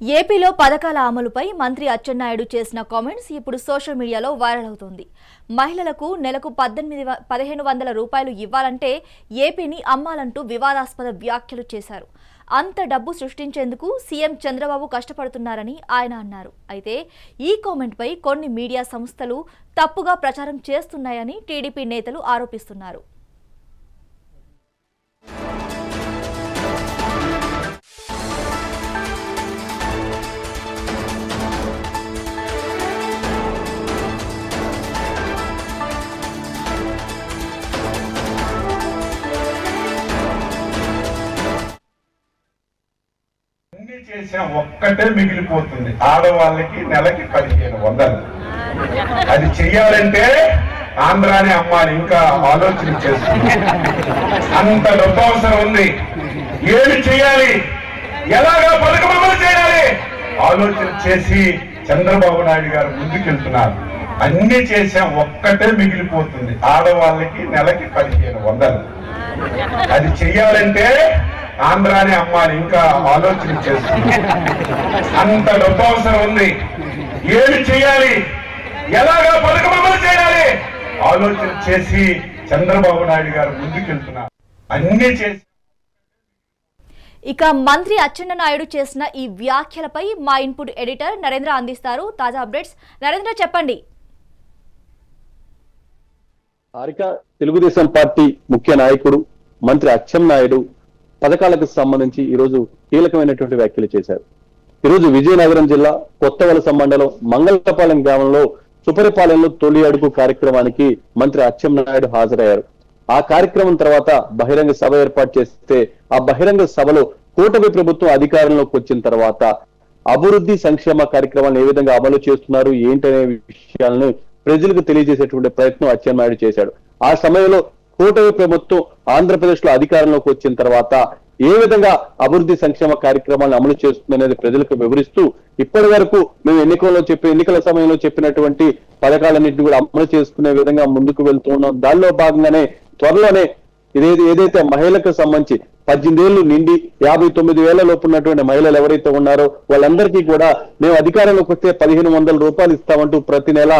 ఏపీలో పథకాల అమలుపై మంత్రి అచ్చెన్నాయుడు చేసిన కామెంట్స్ ఇప్పుడు సోషల్ మీడియాలో వైరల్ అవుతోంది. మహిళలకు నెలకు పద్దెనిమిది పదిహేను వందల రూపాయలు ఇవ్వాలంటే ఏపీని అమ్మాలంటూ వివాదాస్పద వ్యాఖ్యలు చేశారు. అంత డబ్బు సృష్టించేందుకు సీఎం చంద్రబాబు కష్టపడుతున్నారని ఆయన అన్నారు. అయితే ఈ కామెంట్పై కొన్ని మీడియా సంస్థలు తప్పుగా ప్రచారం చేస్తున్నాయని టీడీపీ నేతలు ఆరోపిస్తున్నారు. అన్ని చేసిన ఒక్కటే మిగిలిపోతుంది. ఆడవాళ్ళకి నెలకి పదిహేను వందలు. అది చెయ్యాలంటే ఆంధ్రానే అమ్మాలి ఇంకా ఆలోచన చేస్తుంది అంత డబ్బు అవసరం ఉంది. ఏమి చేయాలి ఎలాగా పథకం అమలు చేయాలి? ఆలోచన చేసి చంద్రబాబు నాయుడు గారు ముందుకెళ్తున్నారు. అన్ని చేసిన ఒక్కటే మిగిలిపోతుంది. ఆడవాళ్ళకి నెలకి పదిహేను వందలు. అది చెయ్యాలంటే ఆంధ్రానే అమ్మాని ఇంకా ఆలోచన చేస్తుంది అంత డబ్బు అవసరం ఉంది. ఏమి చేయాలి? ఎలాగా పథకం అమలు చేయాలి? ఆలోచన చేసి చంద్రబాబు నాయుడు గారు ముందుకెళ్తున్నారు. అన్ని చేసి ఇక మంత్రి అచ్చెన్నాయుడు చేసిన ఈ వ్యాఖ్యలపై మా ఇన్పుట్ ఎడిటర్ నరేంద్ర అందిస్తారు. తాజా అప్డేట్స్. నరేంద్ర చెప్పండి. హారిక తెలుగుదేశం పార్టీ ముఖ్య నాయకుడు మంత్రి అచ్చెం నాయుడు పథకాలకు సంబంధించి ఈరోజు కీలకమైనటువంటి వ్యాఖ్యలు చేశారు. ఈరోజు విజయనగరం జిల్లా కొత్త వలస మండలం మంగళపాలెం గ్రామంలో సుపరిపాలెంలో తొలి అడుగు కార్యక్రమానికి మంత్రి అచ్చెన్నాయుడు హాజరయ్యారు. ఆ కార్యక్రమం తర్వాత బహిరంగ సభ ఏర్పాటు చేస్తే ఆ బహిరంగ సభలో కూటమి ప్రభుత్వం అధికారంలోకి వచ్చిన తర్వాత అభివృద్ధి సంక్షేమ కార్యక్రమాలను ఏ విధంగా అమలు చేస్తున్నారు ఏంటనే విషయాలను ప్రజలకు తెలియజేసేటువంటి ప్రయత్నం అచ్చెన్నాయుడు చేశాడు. ఆ సమయంలో కూటమి ప్రభుత్వం ఆంధ్రప్రదేశ్లో అధికారంలోకి వచ్చిన తర్వాత ఏ విధంగా అభివృద్ధి సంక్షేమ కార్యక్రమాలను అమలు చేస్తుందనేది ప్రజలకు వివరిస్తూ ఇప్పటి వరకు మేము ఎన్నికల్లో చెప్పి ఎన్నికల సమయంలో చెప్పినటువంటి పథకాలన్నింటినీ కూడా అమలు చేసుకునే విధంగా ముందుకు వెళ్తూ ఉన్నాం. దానిలో భాగంగానే త్వరలోనే ఇదేది ఏదైతే మహిళలకు సంబంధించి పద్దెనిమిది ఏళ్ళు నిండి యాభై తొమ్మిది వేల లోపు ఉన్నటువంటి మహిళలు ఎవరైతే ఉన్నారో వాళ్ళందరికీ కూడా మేము అధికారంలోకి వస్తే పదిహేను వందల రూపాయలు ఇస్తామంటూ ప్రతి నెల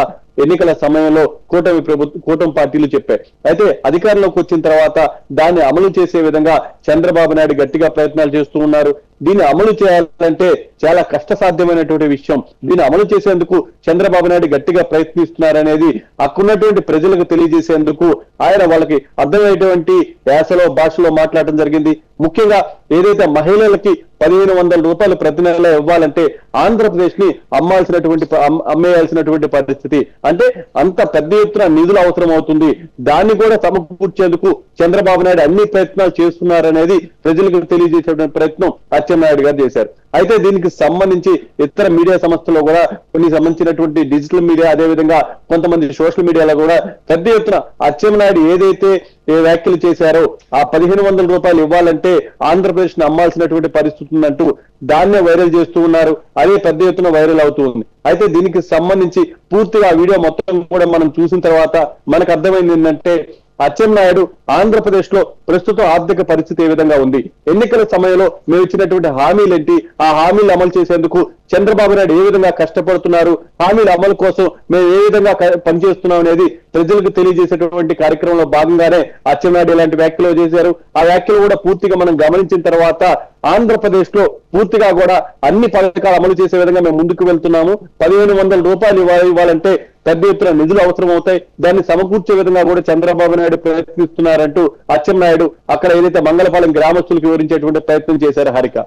ఎన్నికల సమయంలో కూటమి ప్రభుత్వ కూటమి పార్టీలు చెప్పాయి. అయితే అధికారంలోకి వచ్చిన తర్వాత దాన్ని అమలు చేసే విధంగా చంద్రబాబు నాయుడు గట్టిగా ప్రయత్నాలు చేస్తూ ఉన్నారు. దీన్ని అమలు చేయాలంటే చాలా కష్టసాధ్యమైనటువంటి విషయం. దీన్ని అమలు చేసేందుకు చంద్రబాబు నాయుడు గట్టిగా ప్రయత్నిస్తున్నారనేది అక్కడున్నటువంటి ప్రజలకు తెలియజేసేందుకు ఆయన వాళ్ళకి అర్థమయ్యేటువంటి యాసలో భాషలో మాట్లాడటం జరిగింది. ముఖ్యంగా ఏదైతే మహిళలకి పదిహేను వందల రూపాయలు ప్రతి నెల ఇవ్వాలంటే ఆంధ్రప్రదేశ్ని అమ్మాల్సినటువంటి అమ్మేయాల్సినటువంటి పరిస్థితి. అంటే అంత పెద్ద ఎత్తున నిధులు అవసరం అవుతుంది. దాన్ని కూడా సమకూర్చేందుకు చంద్రబాబు నాయుడు అన్ని ప్రయత్నాలు చేస్తున్నారనేది ప్రజలకు తెలియజేసేటువంటి ప్రయత్నం అచ్చెన్నాయుడు గారు చేశారు. అయితే దీనికి సంబంధించి ఇతర మీడియా సంస్థల్లో కూడా కొన్ని సంబంధించినటువంటి డిజిటల్ మీడియా అదే విధంగా కొంతమంది సోషల్ మీడియాలో కూడా పెద్ద ఎత్తున అచ్చెన్నాయుడు ఏదైతే ఏ వ్యాఖ్యలు చేశారో ఆ పదిహేను వందల రూపాయలు ఇవ్వాలంటే ఆంధ్రప్రదేశ్ని అమ్మాల్సినటువంటి పరిస్థితి ఉందంటూ దాన్నే వైరల్ చేస్తూ ఉన్నారు. అదే పెద్ద ఎత్తున వైరల్ అవుతూ ఉంది. అయితే దీనికి సంబంధించి పూర్తిగా ఆ వీడియో మొత్తం కూడా మనం చూసిన తర్వాత మనకు అర్థమైంది ఏంటంటే అచ్చెన్నాయుడు ఆంధ్రప్రదేశ్లో ప్రస్తుతం ఆర్థిక పరిస్థితి ఏ విధంగా ఉంది? ఎన్నికల సమయంలో మేము ఇచ్చినటువంటి హామీలేంటి ఆ హామీలు అమలు చేసేందుకు చంద్రబాబు నాయుడు ఏ విధంగా కష్టపడుతున్నారు? హామీల అమలు కోసం మేము ఏ విధంగా పనిచేస్తున్నాం అనేది ప్రజలకు తెలియజేసేటువంటి కార్యక్రమంలో భాగంగానే అచ్చెన్నాయుడు ఇలాంటి వ్యాఖ్యలు చేశారు. ఆ వ్యాఖ్యలు కూడా పూర్తిగా మనం గమనించిన తర్వాత ఆంధ్రప్రదేశ్లో పూర్తిగా కూడా అన్ని పథకాలు అమలు చేసే విధంగా మేము ముందుకు వెళ్తున్నాము. పదిహేను వందల రూపాయలు ఇవ్వాలంటే పెద్ద ఎత్తున నిధులు అవసరం అవుతాయి దాన్ని సమకూర్చే విధంగా కూడా చంద్రబాబు నాయుడు ప్రయత్నిస్తున్నారంటూ అచ్చెన్నాయుడు అక్కడ ఏదైతే మంగళపాలెం గ్రామస్తులకు వివరించేటువంటి ప్రయత్నం చేశారు హరిక.